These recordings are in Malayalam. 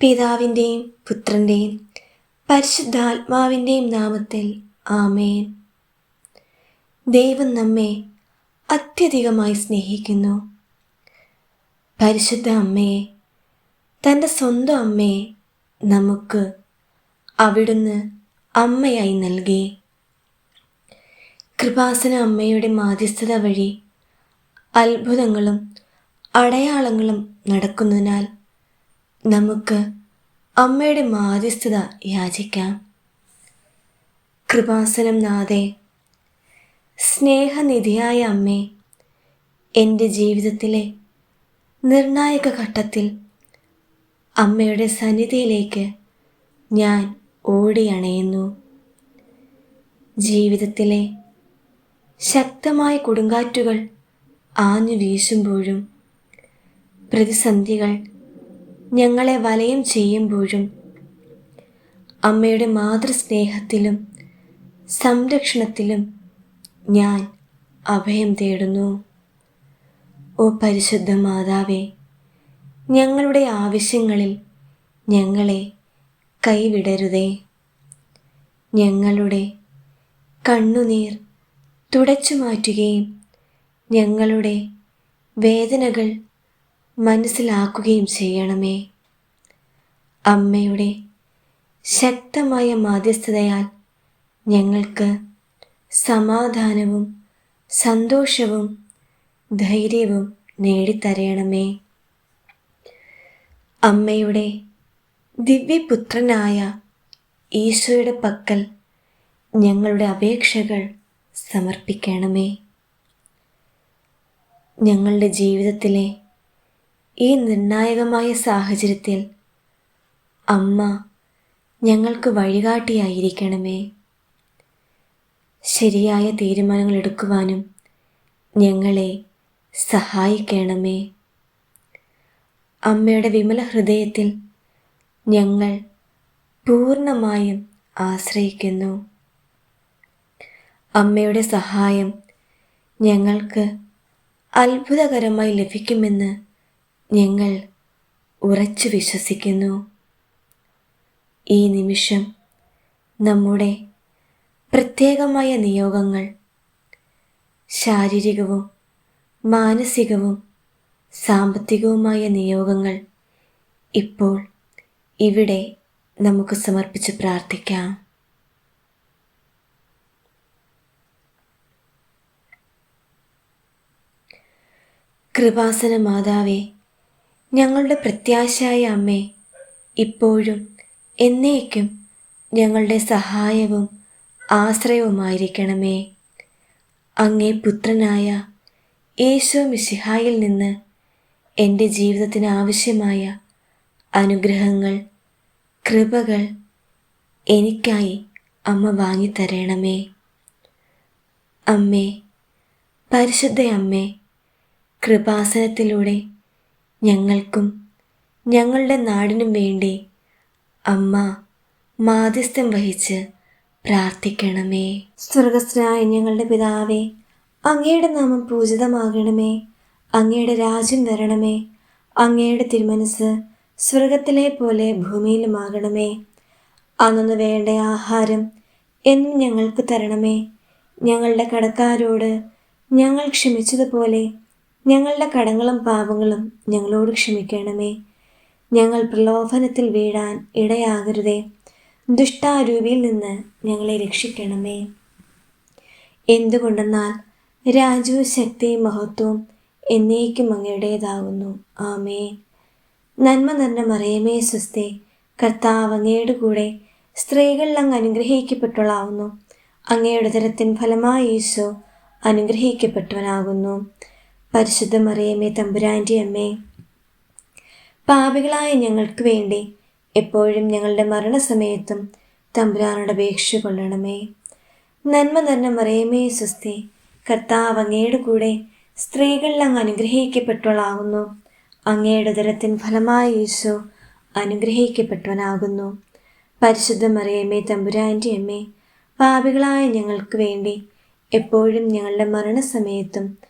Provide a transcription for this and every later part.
പിതാവിന്റെയും പുത്രന്റെയും പരിശുദ്ധാത്മാവിന്റെയും നാമത്തിൽ ആമേൻ. ദൈവം നമ്മെ അത്യധികമായി സ്നേഹിക്കുന്നു. പരിശുദ്ധ അമ്മയെ തന്റെ സ്വന്തം അമ്മയെ നമുക്ക് അവിടുന്ന് അമ്മയായി നൽകി. കൃപാസന അമ്മയുടെ മാധ്യസ്ഥത വഴി അത്ഭുതങ്ങളും അടയാളങ്ങളും നടക്കുന്നതിനാൽ നമുക്ക് അമ്മയുടെ മാധ്യസ്ഥത യാചിക്കാം. കൃപാസനം നാഥേ സ്നേഹനിധിയായ അമ്മേ എന്റെ ജീവിതത്തിലെ നിർണായക ഘട്ടത്തിൽ അമ്മയുടെ സന്നിധിയിലേക്ക് ഞാൻ ഓടിയണയുന്നു. ജീവിതത്തിലെ ശക്തമായ കൊടുങ്കാറ്റുകൾ ആഞ്ഞു വീശുമ്പോഴും പ്രതിസന്ധികൾ ഞങ്ങളെ വലയം ചെയ്യുമ്പോഴും അമ്മയുടെ മാതൃസ്നേഹത്തിലും സംരക്ഷണത്തിലും ഞാൻ അഭയം തേടുന്നു. ഓ പരിശുദ്ധ മാതാവേ ഞങ്ങളുടെ ആവശ്യങ്ങളിൽ ഞങ്ങളെ കൈവിടരുതേ. ഞങ്ങളുടെ കണ്ണുനീർ തുടച്ചു മാറ്റുകയും ഞങ്ങളുടെ വേദനകൾ മനസ്സിലാക്കുകയും ചെയ്യണമേ. അമ്മയുടെ ശക്തമായ മാധ്യസ്ഥതയാൽ ഞങ്ങൾക്ക് സമാധാനവും സന്തോഷവും ധൈര്യവും നേടിത്തരയണമേ. അമ്മയുടെ ദിവ്യപുത്രനായ ഈശോയുടെ പക്കൽ ഞങ്ങളുടെ അപേക്ഷകൾ സമർപ്പിക്കണമേ. ഞങ്ങളുടെ ജീവിതത്തിലെ ഈ നിർണായകമായ സാഹചര്യത്തിൽ അമ്മ ഞങ്ങൾക്ക് വഴികാട്ടിയായിരിക്കണമേ. ശരിയായ തീരുമാനങ്ങൾ എടുക്കുവാനും ഞങ്ങളെ സഹായിക്കണമേ. അമ്മയുടെ വിമല ഹൃദയത്തിൽ ഞങ്ങൾ പൂർണമായും ആശ്രയിക്കുന്നു. അമ്മയുടെ സഹായം ഞങ്ങൾക്ക് അത്ഭുതകരമായി ലഭിക്കുമെന്ന് ഞങ്ങൾ ഉറച്ചു വിശ്വസിക്കുന്നു. ഈ നിമിഷം നമ്മുടെ പ്രത്യേകമായ നിയോഗങ്ങൾ ശാരീരികവും മാനസികവും സാമ്പത്തികവുമായ നിയോഗങ്ങൾ ഇപ്പോൾ ഇവിടെ നമുക്ക് സമർപ്പിച്ച് പ്രാർത്ഥിക്കാം. കൃപാസന മാതാവേ ഞങ്ങളുടെ പ്രത്യാശയായ അമ്മേ ഇപ്പോഴും എന്നേക്കും ഞങ്ങളുടെ സഹായവും ആശ്രയവുമായിരിക്കണമേ. അങ്ങേ പുത്രനായ യേശോ മിശിഹായിൽ നിന്ന് എന്റെ ജീവിതത്തിന് ആവശ്യമായ അനുഗ്രഹങ്ങൾ കൃപകൾ എനിക്കായി അമ്മ വാങ്ങിത്തരണമേ. അമ്മേ പരിശുദ്ധ അമ്മേ കൃപാസനത്തിലൂടെ ഞങ്ങൾക്കും ഞങ്ങളുടെ നാടിനും വേണ്ടി അമ്മ മാധ്യസ്ഥം വഹിച്ച് പ്രാർത്ഥിക്കണമേ. സ്വർഗസ്ഥനായ ഞങ്ങളുടെ പിതാവേ അങ്ങയുടെ നാമം പൂജിതമാകണമേ. അങ്ങയുടെ രാജ്യം വരണമേ. അങ്ങയുടെ തിരുമനസ് സ്വർഗത്തിലെ പോലെ ഭൂമിയിലുമാകണമേ. അന്നു വേണ്ട ആഹാരം എന്നും ഞങ്ങൾക്ക് തരണമേ. ഞങ്ങളുടെ കടക്കാരോട് ഞങ്ങൾ ക്ഷമിച്ചതുപോലെ ഞങ്ങളുടെ കടങ്ങളും പാപങ്ങളും ഞങ്ങളോട് ക്ഷമിക്കണമേ. ഞങ്ങൾ പ്രലോഭനത്തിൽ വീഴാൻ ഇടയാകരുതേ. ദുഷ്ടാരൂപിയിൽ നിന്ന് ഞങ്ങളെ രക്ഷിക്കണമേ. എന്തുകൊണ്ടെന്നാൽ രാജു ശക്തി മഹത്വം എന്നേക്കും അങ്ങയുടേതാകുന്നു ആമേ നന്മ നിറഞ്ഞ മറിയമേ സ്വസ്തേ കർത്താവ് അങ്ങയുടെ കൂടെ സ്ത്രീകളിൽ അങ്ങ് അനുഗ്രഹിക്കപ്പെട്ടവളാവുന്നു. അങ്ങയുടെ തരത്തിൻ ഫലമായി ഈശോ അനുഗ്രഹിക്കപ്പെട്ടവനാകുന്നു. പരിശുദ്ധ മറിയമ്മേ തമ്പുരാന്റെ അമ്മേ. പാപികളായ ഞങ്ങൾക്ക് വേണ്ടി എപ്പോഴും ഞങ്ങളുടെ മരണസമയത്തും തമ്പുരാനോട് അപേക്ഷ കൊള്ളണമേ. നന്മ നിറഞ്ഞ മറിയമ്മേ സ്വസ്തി കർത്താവ് അങ്ങയുടെ കൂടെ സ്ത്രീകളിൽ അങ്ങ് അനുഗ്രഹിക്കപ്പെട്ടവളാകുന്നു. അങ്ങയുടെ ഉദരത്തിൻ ഫലമായി ഈശോ അനുഗ്രഹിക്കപ്പെട്ടവനാകുന്നു. പരിശുദ്ധ മറിയമ്മേ തമ്പുരാന്റെ അമ്മേ പാപികളായ ഞങ്ങൾക്ക് വേണ്ടി എപ്പോഴും ഞങ്ങളുടെ മരണസമയത്തും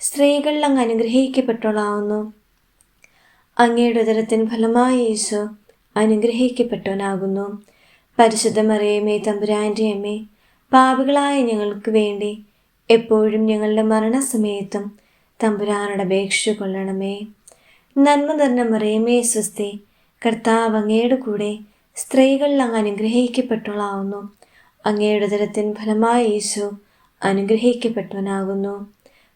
സ്ത്രീകൾ അങ്ങ് അനുഗ്രഹിക്കപ്പെട്ടവളാവുന്നു. അങ്ങയുടെ ഉദരത്തിന് ഫലമായ യേശു അനുഗ്രഹിക്കപ്പെട്ടവനാകുന്നു. പരിശുദ്ധ മറിയമേ തമ്പുരാന്റെ അമ്മേ പാപികളായ ഞങ്ങൾക്ക് വേണ്ടി എപ്പോഴും ഞങ്ങളുടെ മരണസമയത്തും തമ്പുരാനോട് അപേക്ഷ കൊള്ളണമേ. നന്മ തന്നെ മറിയമേ സ്വസ്തി കർത്താവ് അങ്ങയുടെ കൂടെ സ്ത്രീകളിൽ അങ്ങ് അനുഗ്രഹിക്കപ്പെട്ടവളാവുന്നു. അങ്ങയുടെ ഉദരത്തിൻ ഫലമായ യേശു അനുഗ്രഹിക്കപ്പെട്ടവനാകുന്നു.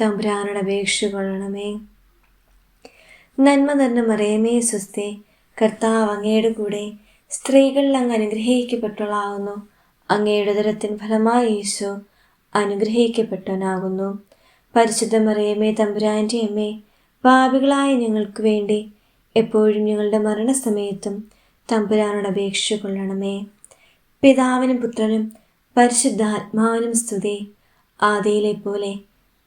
തമ്പുരാനുടെ അപേക്ഷ കൊള്ളണമേ നന്മ നിറഞ്ഞ മറിയമേ സ്വസ്തി. കർത്താവ് അങ്ങയുടെ കൂടെ സ്ത്രീകളിൽ അങ്ങ് അനുഗ്രഹിക്കപ്പെട്ടവളാകുന്നു. അങ്ങയുടെ ഉദരത്തിൻ ഫലമായി ഈശോ അനുഗ്രഹിക്കപ്പെട്ടവനാകുന്നു. പരിശുദ്ധ മറിയമേ തമ്പുരാന്റെ അമ്മേ പാപികളായ ഞങ്ങൾക്ക് വേണ്ടി എപ്പോഴും ഞങ്ങളുടെ മരണസമയത്തും തമ്പുരാനോട് അപേക്ഷ കൊള്ളണമേ പിതാവിനും പുത്രനും പരിശുദ്ധാത്മാവിനും സ്തുതി. ആദിയിലെ പോലെ